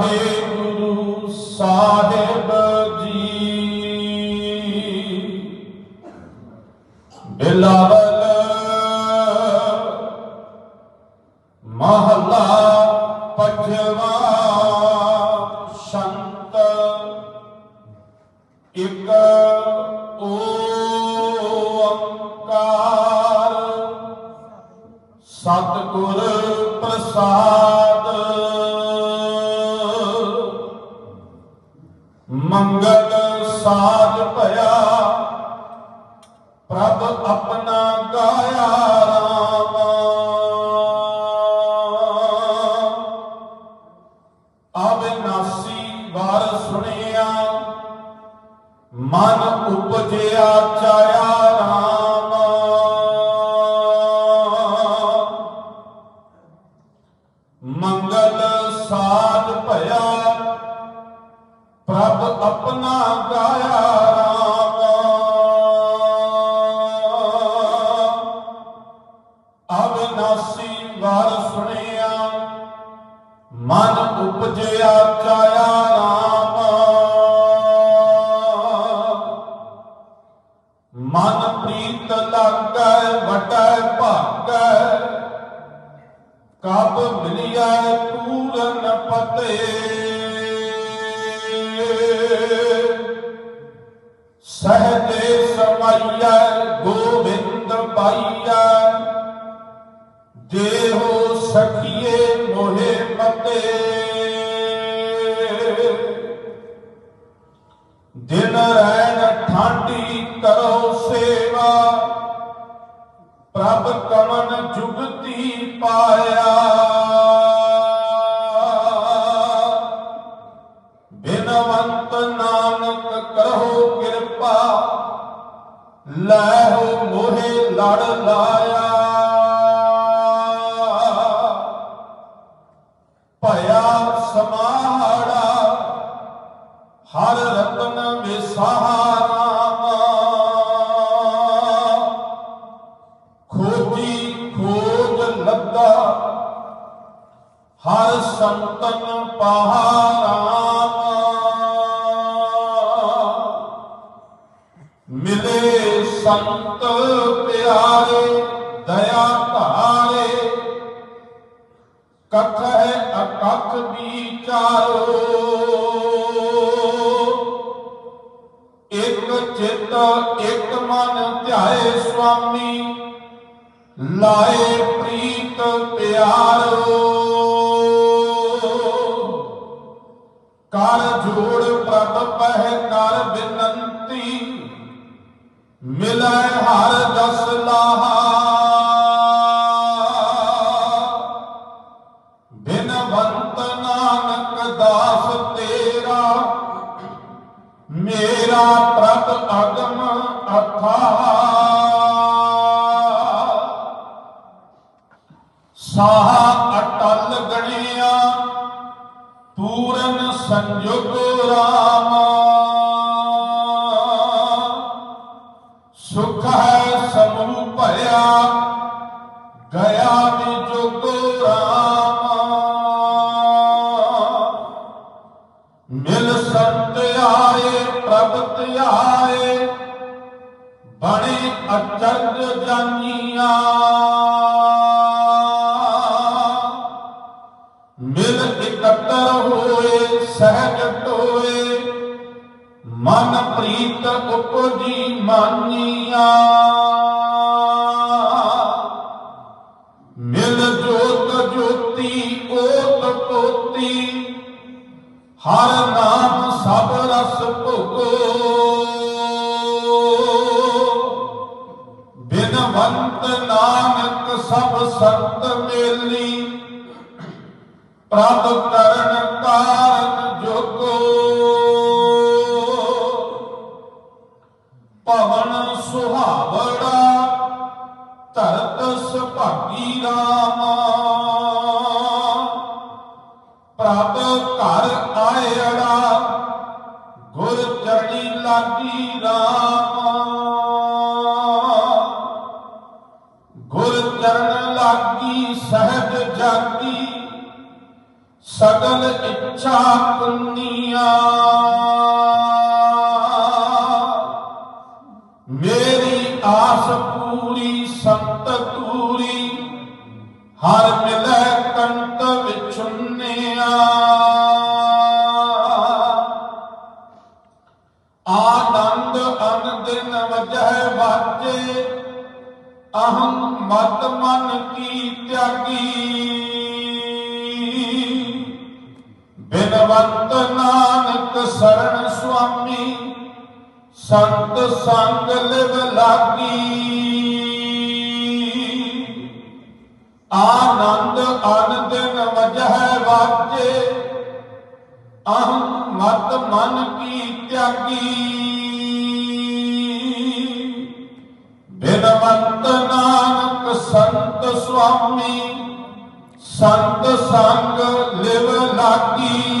ਵਾਹਿਗੁਰੂ ਸਾਹਿਬ ਜੀ ਬਿਲਾਵਲ ਮਹਲਾ ਪੰਜਵਾ ਸ਼ੰਤ ਇਕ ਸਤਿਗੁਰ ਪ੍ਰਸਾਦ। ਮੰਗਲ ਸਾਧ ਭਇਆ, ਪ੍ਰਭ ਆਪਣਾ ਗਾਇਆ ਰਾਮ। ਅਬਿਨਾਸੀ ਵਾਰ ਸੁਣਿਆ, ਮਨ ਉਪਜਿਆ ਚਾਇਆ। ਮਨ ਪ੍ਰੀਤ ਲਾਗੈ ਵਟੈ ਭਾਗੈ। ਕਬ ਮਿਲਿਆ ਪੂਰਨ ਪਤੇ। ਸਹਜੇ ਸਮਾਈਆ ਗੋਬਿੰਦ ਪਾਈ ਪ੍ਰਭ ਕਮਨ ਜੁਗਤੀ ਪਾਇਆ। ਬਿਨਵੰਤ ਨਾਨਕ ਕਰੋ ਕਿਰਪਾ ਲੈ ਹੋ ਮੋਹਿ ਲੜ ਲਾਇਆ। ਭਇਆ ਸਮਾੜਾ ਹਰ ਰਤਨ ਵਿਸਾਰਾਮ ਹਰ ਸੰਤਨ ਪਹਾਰਾਮ। ਮਿਲੇ ਸੰਤ ਪਿਆਰੇ, ਦਇਆ ਧਾਰੇ। ਕਥ ਹੈ ਅਕਥ ਵਿਚਾਰੋ। ਇਕ ਚਿਤ, ਇਕ ਮਨ ਧਿਆਏ ਸੁਆਮੀ। ਲਾਏ ਪ੍ਰੀਤ ਪਿਆਰੋ। ਕਰ ਜੋੜ ਪ੍ਰਭ ਪਹਿ ਕਰ ਬਿਨੰਤੀ, ਮਿਲੈ ਹਰ ਦਸ ਲਾਹਾ। ਬਿਨਵੰਤ ਨਾਨਕ ਦਾਸ ਤੇਰਾ, ਮੇਰਾ ਪ੍ਰਭ ਅਗਮ ਅਥਾ। ਸਾਹ ਪੂਰਨ ਸੰਯੁਗ ਰਾਮ। ਸੁਖ ਹੈ ਸਮੂਹ ਭਇਆ, ਗਿਆ ਵੀ ਵਿਜੁਗ ਰਾਮ। ਮਿਲ ਸੰਤ ਆਏ ਪ੍ਰਭ ਧਿਆਏ ਬਣੇ ਅਚਰਜ ਜਾਨੀਆਂ। ਸਹਿਜ ਟੋਏ ਮਨ ਪ੍ਰੀਤ ਉਪਜੀ ਮਾਨੀਆਂ। ਮਿਲ ਜੋਤ ਜੋਤੀ, ਓਤ ਪੋਤੀ, ਹਰ ਨਾਮ ਸਭ ਰਸ ਭੋਗੋ। ਬਿਨਵੰਤ ਨਾਨਕ ਸਭ ਸੰਤ ਮੇਲੀ, ਪ੍ਰਭ ਕਰਨ ਗੁਰ ਚਰਨ ਲਾਗੀ, ਸਹਿਜ ਜਾਗੀ, ਸਗਲ ਇੱਛਾ ਪੁੰਨੀਆਂ। ਮੇਰੀ ਆਸ ਪੂਰੀ, ਸੰਤ ਤੂਰੀ, ਹਰ ਮਿਲੈ ਕੰਤ ਵਿਚੁੰਨਿਆ ਆਨੰਦ ਅਨੰਦਿਨ ਵਜਹਿ ਵਾਜੇ ਅਹੰ ਮਤ ਮਨ ਕੀ ਤਿਆਗੀ। ਬਿਨਵੰਤ ਨਾਨਕ ਸਰਣ ਸੁਆਮੀ, ਸੰਤ ਸੰਗ ਲਿਵ ਲਾਗੀ। ਆਨੰਦ ਅਨੰਦਿਨ ਵਜਹਿ ਵਾਜੇ, ਅਹੰ ਮਤ ਮਨ ਕੀ ਤਿਆਗੀ। ਸੁਆਮੀ ਸੰਤ ਸੰਗ ਲਿਵ ਲਾਗੀ